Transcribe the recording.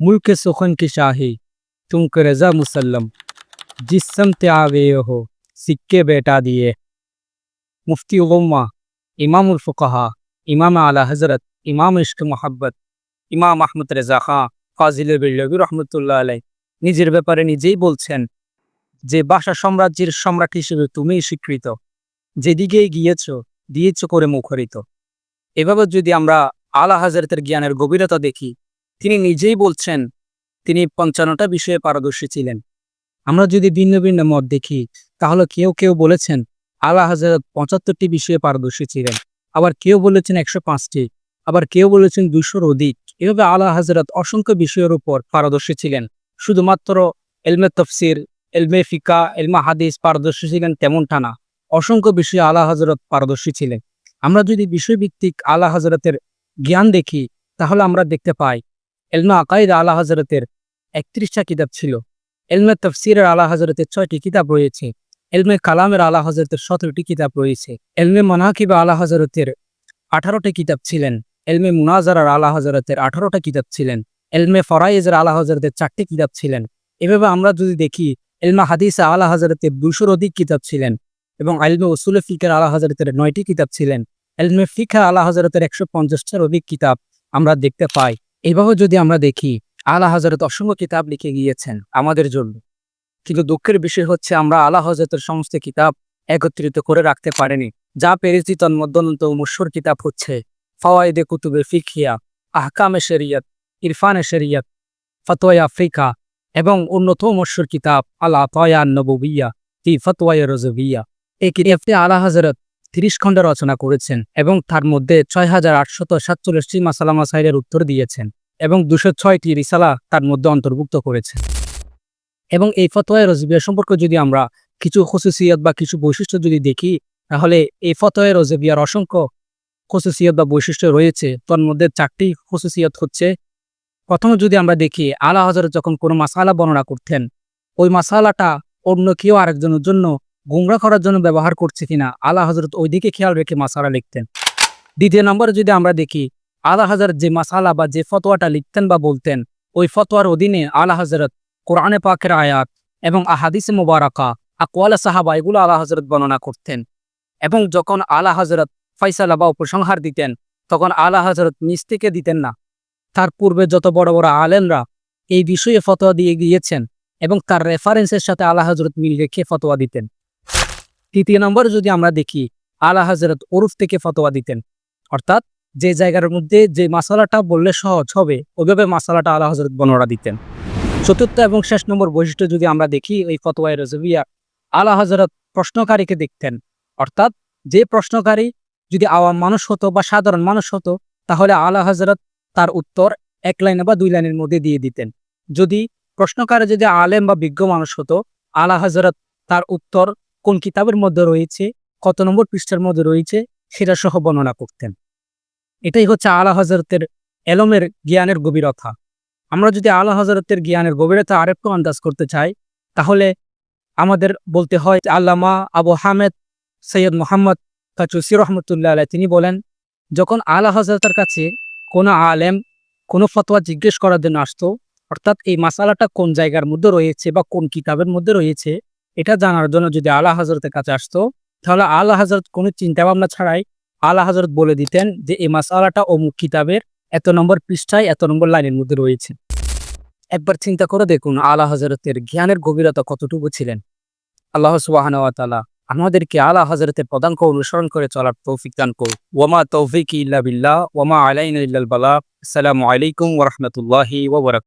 मुल्क सुखन की शाही तुमको रजा मुसल्लम जिस समते आवे हो सिक्के बेटा दिए মুফতি উম্মা ইমামুল ফুকাহা ইমাম আলা হজরত ইমাম ইশক মোহাব্বত ইমাম আহমদ রেজা খাঁ ফাজিল বিল্লবী রহমতুল্লাহ আলাই নিজের ব্যাপারে নিজেই বলছেন যে ভাষা সাম্রাজ্যের সম্রাট হিসেবে তুমিই স্বীকৃত যেদিকে গিয়েছ দিয়েছ করে মুখরিত এভাবে যদি আমরা আলা হাজরতের জ্ঞানের গভীরতা দেখি তিনি নিজেই বলছেন, তিনি পঞ্চান্নটা বিষয়ে পারদর্শী ছিলেন। আমরা যদি ভিন্ন ভিন্ন মত দেখি, তাহলে কেউ কেউ বলেছেন আলা হাজরত পঁচাত্তরটি বিষয়ে পারদর্শী ছিলেন। আবার কেউ বলেছেন একশো পাঁচটি, আবার কেউ বলেছেন দুশোর অধিক। এভাবে আলা হাজরত অসংখ্য বিষয়ের উপর পারদর্শী ছিলেন। শুধুমাত্র এলমে তফসির, এলমে ফিকা, এলমা হাদিস পারদর্শী ছিলেন তেমনটা না। অসংখ্য বিষয়ে আলা হজরত পারদর্শী ছিলেন। আমরা যদি বিষয়ভিত্তিক আলা হজরতের জ্ঞান দেখি, তাহলে আমরা দেখতে পাই এলমা আকাইদ আলা হজরতের একত্রিশটা কিতাব ছিল। এলমে তফসিরের আলা হজরতের ছয়টি কিতাব রয়েছে। এলমে কালামের আলা হজরতের সতেরোটি কিতাব রয়েছে। এলমে মনাকিব আলা হজরতের আঠারোটি কিতাব ছিলেন। এলমে মুনাজারার আলা হজরতের আঠারোটা কিতাব ছিলেন। এলমে ফরাইজের আলা হজরতের চারটি কিতাব ছিলেন। এভাবে আমরা যদি দেখি, এলমা হাদিসা আলা হজরতের দুশোর অধিক কিতাব ছিলেন এবং এলমে উসুল ফিকের আলা হজরতের নয়টি কিতাব ছিলেন। এলমে ফিখা আলা হজরতের একশো পঞ্চাশটার অধিক কিতাব আমরা দেখতে পাই। এইভাবে যদি আমরা দেখি, আলা হজরত অসংখ্য কিতাব লিখে গিয়েছেন আমাদের জন্য। কিন্তু দুঃখের বিষয় হচ্ছে আমরা আলা হজরতের সমস্ত কিতাব একত্রিত করে রাখতে পারিনি। যা পেরেছি তন্মধ্যন্ত মুসর কিতাব হচ্ছে, ফওয়াইদে কুতুবে ফিখিয়া আহকামে শরিয়ত, ইরফানে শরিয়ত, ফতোয়া আফ্রিকা এবং অন্যত মশুর কিতাব আলা তয়া নববিয়া তি ফতোয়া রজবিয়া। এই কিতাবটি আলা হজরত তিরিশ খণ্ড রচনা করেছেন এবং তার মধ্যে ছয় হাজার আটশত সাতচল্লিশটি মাসালা মাসাইলের উত্তর দিয়েছেন এবং দুশো ছয়টি রিসালা তার মধ্যে অন্তর্ভুক্ত করেছেন। এবং এই ফতোয়া রজবিয়া সম্পর্কে যদি আমরা কিছু খসুসিয়ত বা কিছু বৈশিষ্ট্য যদি দেখি, তাহলে এই ফতোয়া রজবিয়ার অসংখ্য খসুসিয়ত বা বৈশিষ্ট্য রয়েছে। তার মধ্যে চারটি খসুসিয়ত হচ্ছে, প্রথমে যদি আমরা দেখি, আলা হজরত যখন কোনো মাসালা বর্ণনা করতেন, ওই মাসালাটা অন্য কেউ আরেকজনের জন্য গুমরা করার জন্য ব্যবহার করছে কিনা আলা হজরত ওই দিকে খেয়াল রেখে মাসালা লিখতেন। দ্বিতীয় নম্বরে যদি আমরা দেখি আলা হজরত যে মাসালা বা যে ফতোয়াটা লিখতেন বা বলতেন, ওই ফতোয়ার অধীনে আলা হজরত কোরআনে পাকের আয়াত এবং আহাদিসে মোবারকা, আকওয়ালা সাহাবা এগুলো আলা হজরত বর্ণনা করতেন। এবং যখন আলা হজরত ফয়সালা বা উপসংহার দিতেন, তখন আলা হজরত নিজ থেকে দিতেন না। তার পূর্বে যত বড় বড় আলেনরা এই বিষয়ে ফতোয়া দিয়ে গিয়েছেন এবং তার রেফারেন্সের সাথে আলা হজরত মিল রেখে ফতোয়া দিতেন। তৃতীয় নম্বর যদি আমরা দেখি, আলা হজরত ওরুফ থেকে ফতোয়া দিতেন। অর্থাৎ যে জায়গার মধ্যে যে মাসালাটা বললে সহজ হবে, ওইভাবে মাসালাটা আলা হজরত বর্ণনা দিতেন। চতুর্থ এবং শেষ নম্বর বৈশিষ্ট্য যদি আমরা দেখি, ওই ফতোয়ায় রজবিয়া আলা হজরত প্রশ্নকারীকে দেখতেন। অর্থাৎ যে প্রশ্নকারী যদি আওয়াম মানুষ হতো বা সাধারণ মানুষ হতো, তাহলে আলা হজরত তার উত্তর এক লাইনে বা দুই লাইনের মধ্যে দিয়ে দিতেন। যদি প্রশ্নকারী যদি আলেম বা বিজ্ঞ মানুষ হতো, আলা হজরত তার উত্তর কোন কিতাবের মধ্যে রয়েছে, কত নম্বর পৃষ্ঠার মধ্যে রয়েছে, সেটা সহ বর্ণনা করতেন। এটাই হচ্ছে আলা হজরতের এলমের জ্ঞানের গভীরতা। আমরা যদি আলা হজরতের জ্ঞানের গভীরতা আরেকটু আন্দাজ করতে চাই, তাহলে আমাদের বলতে হয় আল্লামা আবু হামেদ সৈয়দ মোহাম্মদ কাচুসি রহমতুল্লাহ আলাই তিনি বলেন, যখন আলা হজরতের কাছে কোনো আলেম কোনো ফতোয়া জিজ্ঞেস করার জন্য আসতো, অর্থাৎ এই মাসালাটা কোন জায়গার মধ্যে রয়েছে বা কোন কিতাবের মধ্যে রয়েছে এটা জানার জন্য যদি আলা হজরতের কাছে আসতো, তাহলে আলা হজরত কোনো চিন্তা ভাবনা ছাড়াই আলা হজরত বলে দিতেন যে এই মাসালাটা অমুক কিতাবের এত নম্বর পৃষ্ঠায় এত নম্বর লাইনের মধ্যে রয়েছে। একবার চিন্তা করে দেখুন আলা হজরতের জ্ঞানের গভীরতা কতটুকু ছিলেন। আল্লাহ সুবাহান তালা আমাদেরকে আলা হজরতের পদাঙ্ক অনুসরণ করে চলার তৌফিক দান করুন ওমা তৌফিক ইল্লা বিল্লাহ ওমা আলাইন ইল্লাল আলাইকুম ওরহমতুল্লাহি ওবরাক